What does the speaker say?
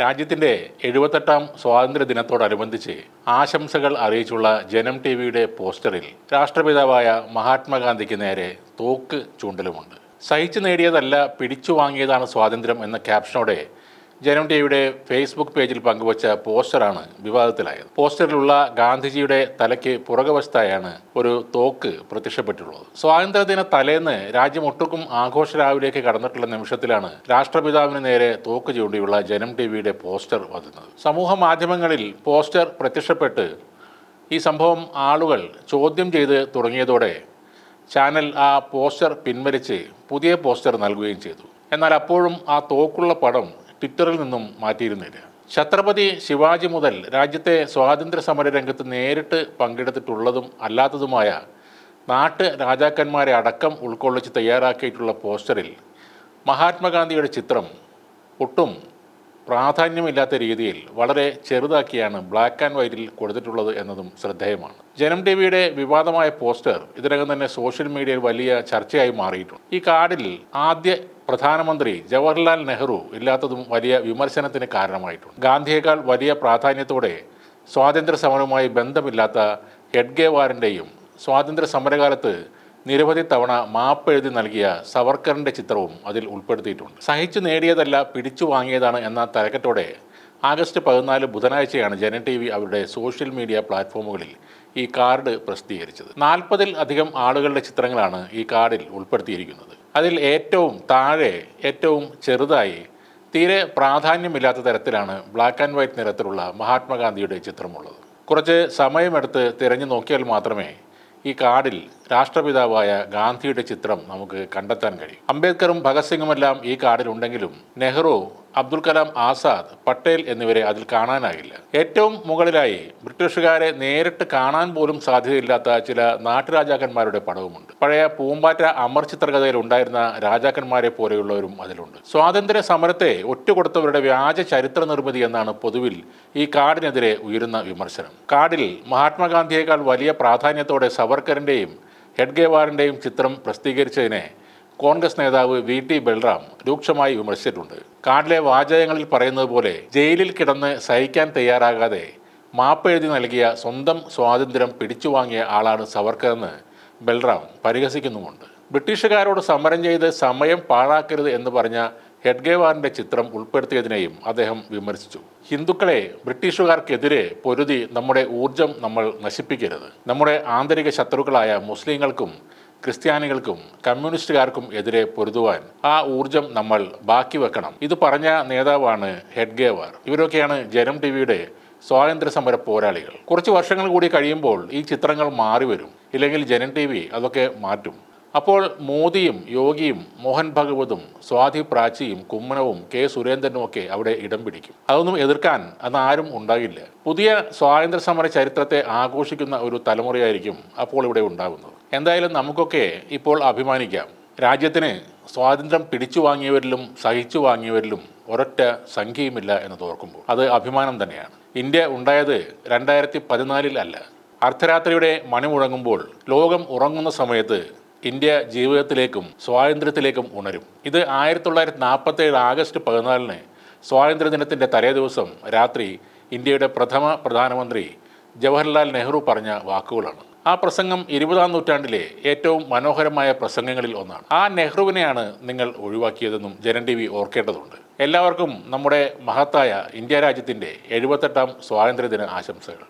രാജ്യത്തിന്റെ എഴുപത്തെട്ടാം സ്വാതന്ത്ര്യ ദിനത്തോടനുബന്ധിച്ച് ആശംസകൾ അറിയിച്ചുള്ള ജനം ടി വിയുടെ പോസ്റ്ററിൽ രാഷ്ട്രപിതാവായ മഹാത്മാഗാന്ധിക്ക് നേരെ തോക്ക് ചൂണ്ടലുമുണ്ട്. സഹിച്ചു നേടിയതല്ല പിടിച്ചു വാങ്ങിയതാണ് സ്വാതന്ത്ര്യം എന്ന ക്യാപ്ഷനോടെ ജനം ടിവിയുടെ ഫേസ്ബുക്ക് പേജിൽ പങ്കുവച്ച പോസ്റ്ററാണ് വിവാദത്തിലായത്. പോസ്റ്ററിലുള്ള ഗാന്ധിജിയുടെ തലയ്ക്ക് പുറകുവശത്തായാണ് ഒരു തോക്ക് പ്രത്യക്ഷപ്പെട്ടുള്ളത് സ്വാതന്ത്ര്യദിന തലേന്ന് രാജ്യം ഒട്ടുക്കും ആഘോഷരാവിലേക്ക് കടന്നിട്ടുള്ള നിമിഷത്തിലാണ് രാഷ്ട്രപിതാവിന് നേരെ തോക്ക് ചൂണ്ടിയുള്ള ജനം ടിവിയുടെ പോസ്റ്റർ വന്നത്. സമൂഹ മാധ്യമങ്ങളിൽ പോസ്റ്റർ പ്രത്യക്ഷപ്പെട്ട് ഈ സംഭവം ആളുകൾ ചോദ്യം ചെയ്ത് തുടങ്ങിയതോടെ ചാനൽ ആ പോസ്റ്റർ പിൻവലിച്ച് പുതിയ പോസ്റ്റർ നൽകുകയും ചെയ്തു. എന്നാൽ അപ്പോഴും ആ തോക്കുള്ള പടം ട്വിറ്ററിൽ നിന്നും മാറ്റിയിരുന്നില്ല ഛത്രപതി ശിവാജി മുതൽ രാജ്യത്തെ സ്വാതന്ത്ര്യ സമര രംഗത്ത് നേരിട്ട് പങ്കെടുത്തിട്ടുള്ളതും അല്ലാത്തതുമായ നാട്ട് രാജാക്കന്മാരെ അടക്കം ഉൾക്കൊള്ളിച്ച് തയ്യാറാക്കിയിട്ടുള്ള പോസ്റ്ററിൽ മഹാത്മാഗാന്ധിയുടെ ചിത്രം ഒട്ടും പ്രാധാന്യമില്ലാത്ത രീതിയിൽ വളരെ ചെറുതാക്കിയാണ് ബ്ലാക്ക് ആൻഡ് വൈറ്റിൽ കൊടുത്തിട്ടുള്ളത് എന്നതും ശ്രദ്ധേയമാണ്. ജനം ടി വിയുടെ വിവാദമായ പോസ്റ്റർ ഇതിനകം തന്നെ സോഷ്യൽ മീഡിയയിൽ വലിയ ചർച്ചയായി മാറിയിട്ടുണ്ട്. ഈ കാർഡിൽ ആദ്യ പ്രധാനമന്ത്രി ജവഹർലാൽ നെഹ്റു ഇല്ലാത്തതും വലിയ വിമർശനത്തിന് കാരണമായിട്ടുണ്ട്. ഗാന്ധിയേക്കാൾ വലിയ പ്രാധാന്യത്തോടെ സ്വാതന്ത്ര്യ സമരവുമായി ബന്ധമില്ലാത്ത ഹെഡ്ഗേവാറിന്റെയും സ്വാതന്ത്ര്യ സമരകാലത്ത് നിരവധി തവണ മാപ്പ് എഴുതി നൽകിയ സവർക്കറിന്റെ ചിത്രവും അതിൽ ഉൾപ്പെടുത്തിയിട്ടുണ്ട്. സഹിച്ചു നേടിയതല്ല പിടിച്ചു വാങ്ങിയതാണ് എന്ന തലക്കെട്ടോടെ ആഗസ്റ്റ് പതിനാല് ബുധനാഴ്ചയാണ് ജന ടി വി അവരുടെ സോഷ്യൽ മീഡിയ പ്ലാറ്റ്ഫോമുകളിൽ ഈ കാർഡ് പ്രസിദ്ധീകരിച്ചത്. നാൽപ്പതിൽ അധികം ആളുകളുടെ ചിത്രങ്ങളാണ് ഈ കാർഡിൽ ഉൾപ്പെടുത്തിയിരിക്കുന്നത്. അതിൽ ഏറ്റവും താഴെ ഏറ്റവും ചെറുതായി തീരെ പ്രാധാന്യമില്ലാത്ത തരത്തിലാണ് ബ്ലാക്ക് ആൻഡ് വൈറ്റ് നിറത്തിലുള്ള മഹാത്മാഗാന്ധിയുടെ ചിത്രമുള്ളത്. കുറച്ച് സമയമെടുത്ത് തിരഞ്ഞു നോക്കിയാൽ മാത്രമേ ഈ കാർഡിൽ രാഷ്ട്രപിതാവായ ഗാന്ധിയുടെ ചിത്രം നമുക്ക് കണ്ടെത്താൻ കഴിയും. അംബേദ്കറും ഭഗത് സിംഗുമെല്ലാം ഈ കാർഡിലുണ്ടെങ്കിലും നെഹ്റു അബ്ദുൽ കലാം ആസാദ് പട്ടേൽ എന്നിവരെ അതിൽ കാണാനാകില്ല ഏറ്റവും മുകളിലായി ബ്രിട്ടീഷുകാരെ നേരിട്ട് കാണാൻ പോലും സാധ്യതയില്ലാത്ത ചില നാട്ടുരാജാക്കന്മാരുടെ പടവുമുണ്ട്. പഴയ പൂമ്പാറ്റ അമർ ചിത്രകഥയിൽ ഉണ്ടായിരുന്ന രാജാക്കന്മാരെ പോലെയുള്ളവരും അതിലുണ്ട്. സ്വാതന്ത്ര്യ സമരത്തെ ഒറ്റുകൊടുത്തവരുടെ വ്യാജ ചരിത്ര നിർമ്മിതി എന്നാണ് പൊതുവിൽ ഈ കാടിനെതിരെ ഉയരുന്ന വിമർശനം. കാടിൽ മഹാത്മാഗാന്ധിയേക്കാൾ വലിയ പ്രാധാന്യത്തോടെ സവർക്കറിന്റെയും ഹെഡ്ഗേവാറിന്റെയും ചിത്രം പ്രസിദ്ധീകരിച്ചതിനെ കോൺഗ്രസ് നേതാവ് വി ടി ബൽറാം രൂക്ഷമായി വിമർശിച്ചിട്ടുണ്ട്. കാർഡിലെ വാചകങ്ങളിൽ പറയുന്നത് പോലെ ജയിലിൽ കിടന്ന് സഹിക്കാൻ തയ്യാറാകാതെ മാപ്പ് എഴുതി നൽകിയ സ്വന്തം സ്വാതന്ത്ര്യം പിടിച്ചു വാങ്ങിയ ആളാണ് സവർക്കറെന്ന് ബൽറാം പരിഹസിക്കുന്നുമുണ്ട്. ബ്രിട്ടീഷുകാരോട് സമരം ചെയ്ത് സമയം പാഴാക്കരുത് എന്ന് പറഞ്ഞ ഹെഡ്ഗേവാറിന്റെ ചിത്രം ഉൾപ്പെടുത്തിയതിനെയും അദ്ദേഹം വിമർശിച്ചു. ഹിന്ദുക്കളെ ബ്രിട്ടീഷുകാർക്കെതിരെ പൊരുതി നമ്മുടെ ഊർജം നമ്മൾ നശിപ്പിക്കരുത്. നമ്മുടെ ആന്തരിക ശത്രുക്കളായ മുസ്ലിങ്ങൾക്കും ക്രിസ്ത്യാനികൾക്കും കമ്മ്യൂണിസ്റ്റുകാർക്കും എതിരെ പൊരുതുവാൻ ആ ഊർജം നമ്മൾ ബാക്കി വെക്കണം. ഇത് പറഞ്ഞ നേതാവാണ് ഹെഡ്ഗേവാർ. ഇവരൊക്കെയാണ് ജനം ടി വിയുടെ സ്വാതന്ത്ര്യ സമര പോരാളികൾ. കുറച്ച് വർഷങ്ങൾ കൂടി കഴിയുമ്പോൾ ഈ ചിത്രങ്ങൾ മാറി വരും. ഇല്ലെങ്കിൽ ജനം ടി വി അതൊക്കെ മാറ്റും. അപ്പോൾ മോദിയും യോഗിയും മോഹൻ ഭഗവതും സ്വാതി പ്രാച്ചിയും കുമ്മനവും കെ സുരേന്ദ്രനും ഒക്കെ അവിടെ ഇടം പിടിക്കും. അതൊന്നും എതിർക്കാൻ അന്ന് ആരും ഉണ്ടാകില്ല. പുതിയ സ്വാതന്ത്ര്യ സമര ചരിത്രത്തെ ആഘോഷിക്കുന്ന ഒരു തലമുറയായിരിക്കും അപ്പോൾ ഇവിടെ ഉണ്ടാകുന്നത്. എന്തായാലും നമുക്കൊക്കെ ഇപ്പോൾ അഭിമാനിക്കാം. രാജ്യത്തിന് സ്വാതന്ത്ര്യം പിടിച്ചു വാങ്ങിയവരിലും സഹിച്ചു വാങ്ങിയവരിലും ഒരൊറ്റ സംഖ്യയുമില്ല എന്ന് തോർക്കുമ്പോൾ. അത് അഭിമാനം തന്നെയാണ്. ഇന്ത്യ ഉണ്ടായത് രണ്ടായിരത്തി പതിനാലിൽ അല്ല. അർദ്ധരാത്രിയുടെ മണി മുഴങ്ങുമ്പോൾ ലോകം ഉറങ്ങുന്ന സമയത്ത് ഇന്ത്യ ജീവിതത്തിലേക്കും സ്വാതന്ത്ര്യത്തിലേക്കും ഉണരും. ഇത് ആയിരത്തി തൊള്ളായിരത്തി നാൽപ്പത്തി ഏഴ് ആഗസ്റ്റ് പതിനാലിന് സ്വാതന്ത്ര്യദിനത്തിന്റെ തലേ ദിവസം രാത്രി ഇന്ത്യയുടെ പ്രഥമ പ്രധാനമന്ത്രി ജവഹർലാൽ നെഹ്റു പറഞ്ഞ വാക്കുകളാണ്. ആ പ്രസംഗം ഇരുപതാം നൂറ്റാണ്ടിലെ ഏറ്റവും മനോഹരമായ പ്രസംഗങ്ങളിൽ ഒന്നാണ്. ആ നെഹ്റുവിനെയാണ് നിങ്ങൾ ഒഴിവാക്കിയതെന്നും ജനൻ ടി വി ഓർക്കേണ്ടതുണ്ട്. എല്ലാവർക്കും നമ്മുടെ മഹത്തായ ഇന്ത്യ രാജ്യത്തിന്റെ എഴുപത്തെട്ടാം സ്വാതന്ത്ര്യദിന ആശംസകൾ.